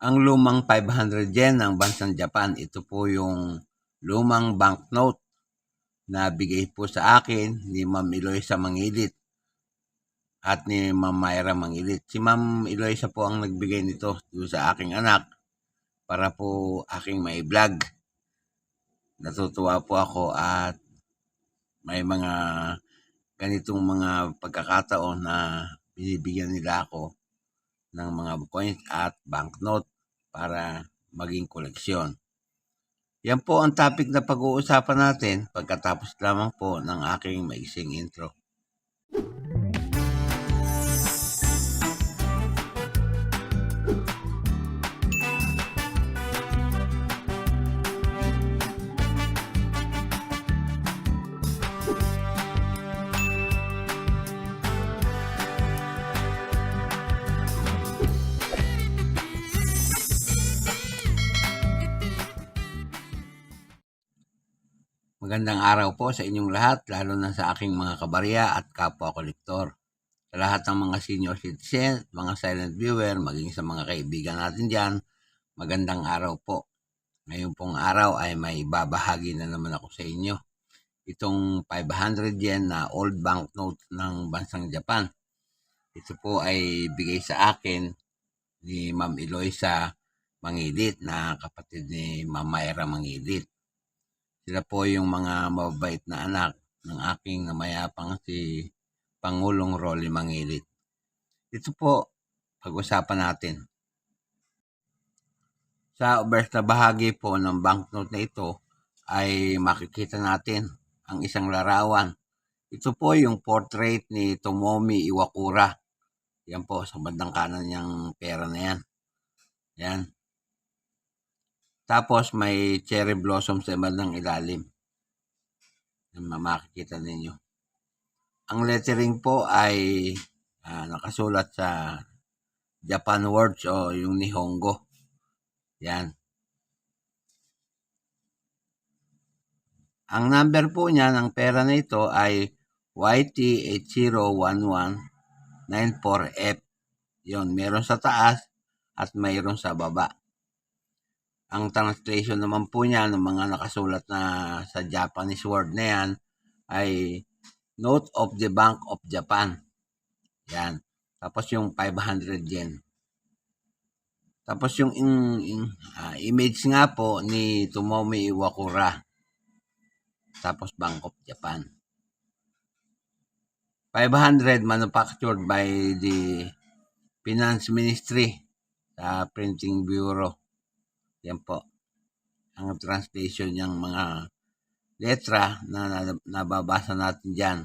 ang lumang 500 yen ng bansang Japan. Ito po yung lumang banknote na bigay po sa akin ni Ma'am Eloisa Mangilit at ni Ma'am Myra Mangilit. Si Ma'am Eloisa po ang nagbigay nito sa aking anak para po aking may vlog. Natutuwa po ako at may mga ganitong mga pagkakataon na binibigyan nila ako ng mga coins at banknote para maging koleksyon. Yan po ang topic na pag-uusapan natin pagkatapos lamang po ng aking maising intro. Magandang araw po sa inyong lahat, lalo na sa aking mga kabarya at kapwa kolektor. Sa lahat ng mga senior citizen, mga silent viewer, maging sa mga kaibigan natin dyan, magandang araw po. Ngayon pong araw ay may babahagi na naman ako sa inyo. Itong 500 yen na old banknote ng bansang Japan. Ito po ay bigay sa akin ni Ma'am Eloisa Mangidit na kapatid ni Ma'am Myra Mangidit. Sila po yung mga mababait na anak ng aking namayapang si Pangulong Rolly Mangilit. Ito po, pag-usapan natin. Sa obverse na bahagi po ng banknote na ito ay makikita natin ang isang larawan. Ito po yung portrait ni Tomomi Iwakura. Yan po, sa bandang kanan niyang pera na yan. Yan. Tapos may cherry blossom sa bandang ilalim. Yan makikita ninyo. Ang lettering po ay ah, nakasulat sa Japan words o yung Nihongo. Yan. Ang number po niya ng pera na ito ay YT801194F. Yun, meron sa taas at mayroon sa baba. Ang translation naman po niya ng mga nakasulat na sa Japanese word na yan ay Note of the Bank of Japan. Yan. Tapos yung 500 yen. Tapos yung in, in, ah, image nga po ni Tomomi Iwakura. Tapos Bank of Japan. 500 manufactured by the Finance Ministry sa Printing Bureau. Yan po. Ang translation ng mga letra na na- nababasa natin dyan.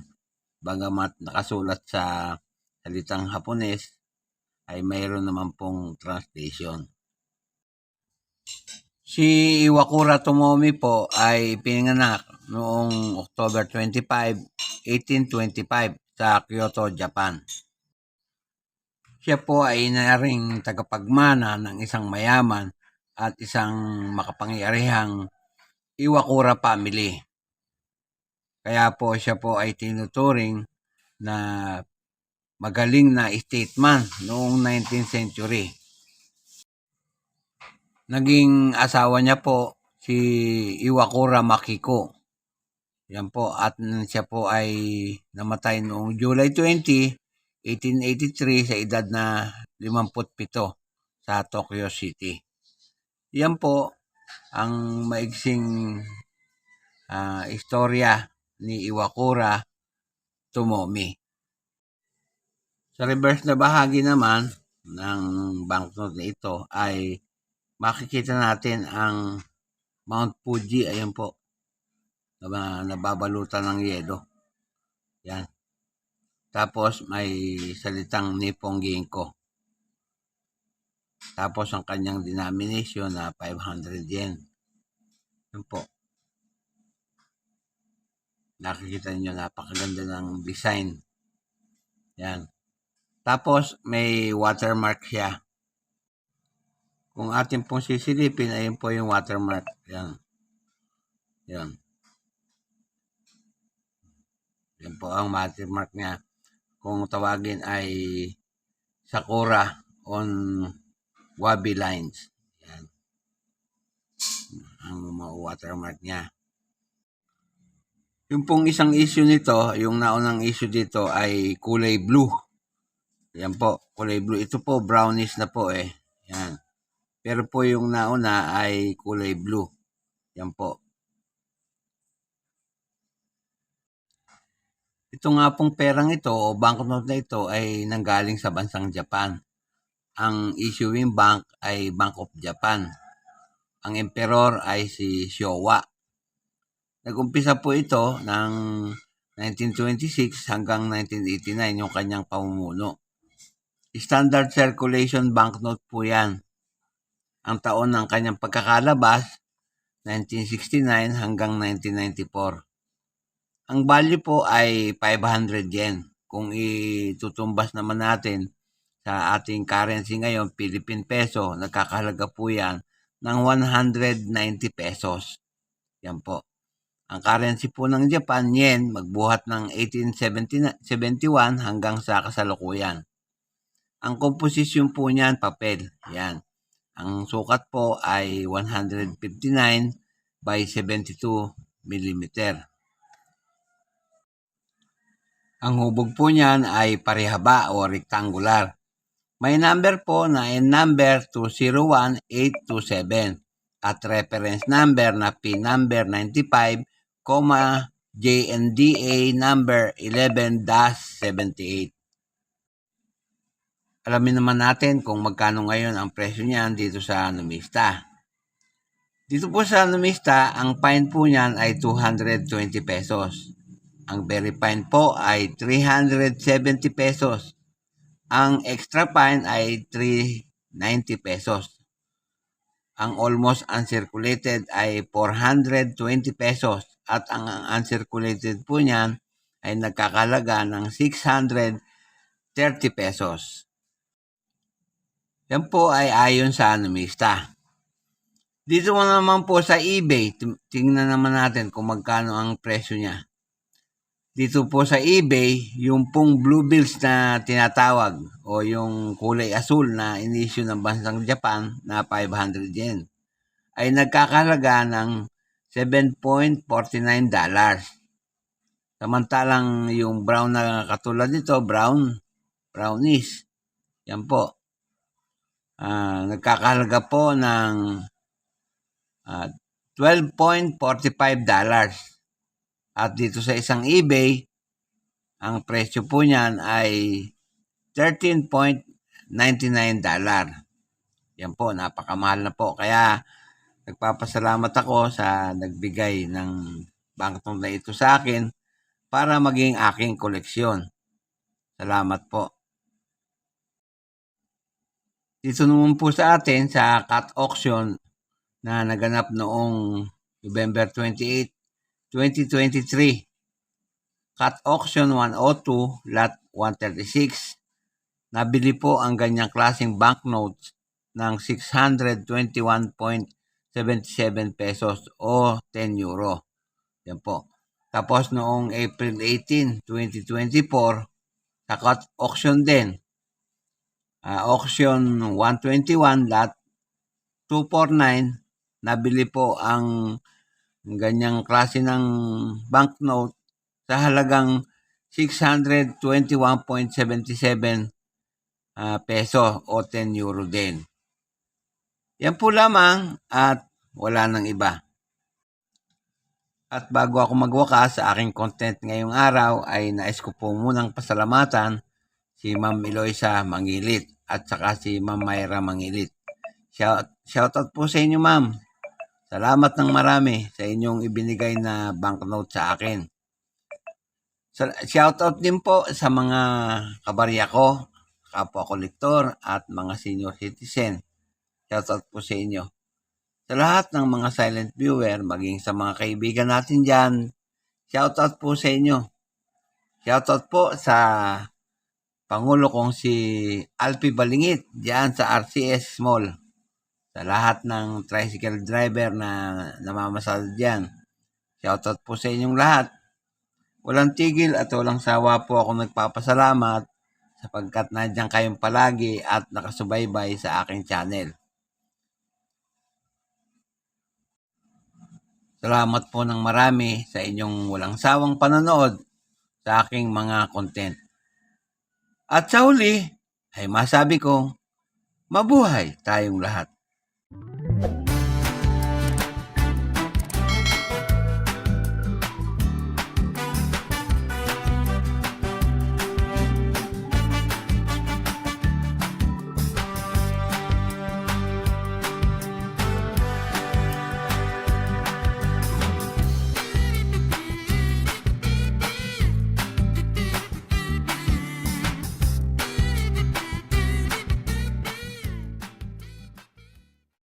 Bagamat nakasulat sa salitang Hapones, ay mayroon naman pong translation. Si Iwakura Tomomi po ay pinanganak noong October 25, 1825 sa Kyoto, Japan. Siya po ay inaring tagapagmana ng isang mayaman at isang makapangyarihang Iwakura family. Kaya po siya po ay tinuturing na magaling na statesman noong 19th century. Naging asawa niya po si Iwakura Makiko. Yan po at siya po ay namatay noong July 20, 1883 sa edad na 57 sa Tokyo City. Yan po ang maigsing ah, istorya ni Iwakura Tomomi. Sa reverse na bahagi naman ng banknote na ito ay makikita natin ang Mount Fuji. Ayan po. Na nababalutan ng yelo. Yan. Tapos may salitang Nippon Ginkgo. Tapos ang kanyang denomination na 500 yen. Yan po. Nakikita niyo napakaganda ng design. Yan. Tapos may watermark siya. Kung atin pong sisilipin, ayun po yung watermark. Yan. Yan. Yan po ang watermark niya. Kung tawagin ay Sakura on Wabi Lines. Yan. Ang mga watermark niya. Yung pong isang issue nito, yung naunang issue dito ay kulay blue. Yan po, kulay blue. Ito po, brownish na po eh. Yan. Pero po yung nauna ay kulay blue. Yan po. Ito nga pong perang ito o banknote na ito ay nanggaling sa bansang Japan. Ang issuing bank ay Bank of Japan. Ang emperor ay si Showa. Nagumpisa po ito ng 1926 hanggang 1989 yung kanyang pamumuno. Standard circulation banknote po yan. Ang taon ng kanyang pagkakalabas, 1969 hanggang 1994. Ang value po ay 500 yen. Kung itutumbas naman natin sa ating currency ngayon, Philippine peso, nagkakahalaga po yan ng 190 pesos. Yan po. Ang currency po ng Japan, yen, magbuhat ng 1871 hanggang sa kasalukuyan. Ang komposisyon po niyan, papel. Yan. Ang sukat po ay 159 by 72 millimeter. Ang hubog po niyan ay parehaba o rectangular. May number po na N number 201827 at reference number na P number 95, JNDA number 11-78. Alamin naman natin kung magkano ngayon ang presyo niyan dito sa Numista. Dito po sa Numista, ang fine po niyan ay 220 pesos. Ang very fine po ay 370 pesos. Ang extra fine ay 390 pesos. Ang almost uncirculated ay 420 pesos at ang uncirculated po niyan ay nagkakalaga ng 630 pesos. Yan po ay ayon sa anumista. Dito naman po sa eBay, tingnan naman natin kung magkano ang presyo niya. Dito po sa eBay, yung pong blue bills na tinatawag o yung kulay asul na inisyu ng bansang Japan na 500 yen ay nagkakalaga ng 7.49 dollars. Samantalang yung brown na katulad nito, brown, brownish. Yan po. Uh, nagkakahalaga po ng uh, 12.45 dollars. At dito sa isang eBay, ang presyo po niyan ay 13.99 dollar. Yan po, napakamahal na po. Kaya nagpapasalamat ako sa nagbigay ng banknote na ito sa akin para maging aking koleksyon. Salamat po. Dito naman po sa atin sa cut auction na naganap noong November 28, 2023. Cut auction 102, lot 136. Nabili po ang ganyang klaseng banknotes ng 621.77 pesos o 10 euro. Yan po. Tapos noong April 18, 2024, sa cut auction din, uh, auction 121 lot 249, nabili po ang ganyang klase ng banknote sa halagang 621.77 uh, peso o 10 euro din. Yan po lamang at wala nang iba. At bago ako magwakas sa aking content ngayong araw ay nais ko po munang pasalamatan si Ma'am Eloisa Mangilit at saka si Ma'am Mayra Mangilit. Shout, shoutout po sa inyo ma'am Salamat ng marami sa inyong ibinigay na banknote sa akin. Shoutout din po sa mga kabarya ko, kapwa kolektor at mga senior citizen. Shoutout po sa inyo. Sa lahat ng mga silent viewer, maging sa mga kaibigan natin dyan, shoutout po sa inyo. Shoutout po sa Pangulo kong si Alpi Balingit dyan sa RCS Mall sa lahat ng tricycle driver na namamasal dyan. Shoutout po sa inyong lahat. Walang tigil at walang sawa po ako nagpapasalamat sa sapagkat nandiyan kayong palagi at nakasubaybay sa aking channel. Salamat po ng marami sa inyong walang sawang panonood sa aking mga content. At sa huli, ay masabi kong, mabuhay tayong lahat. Thank you.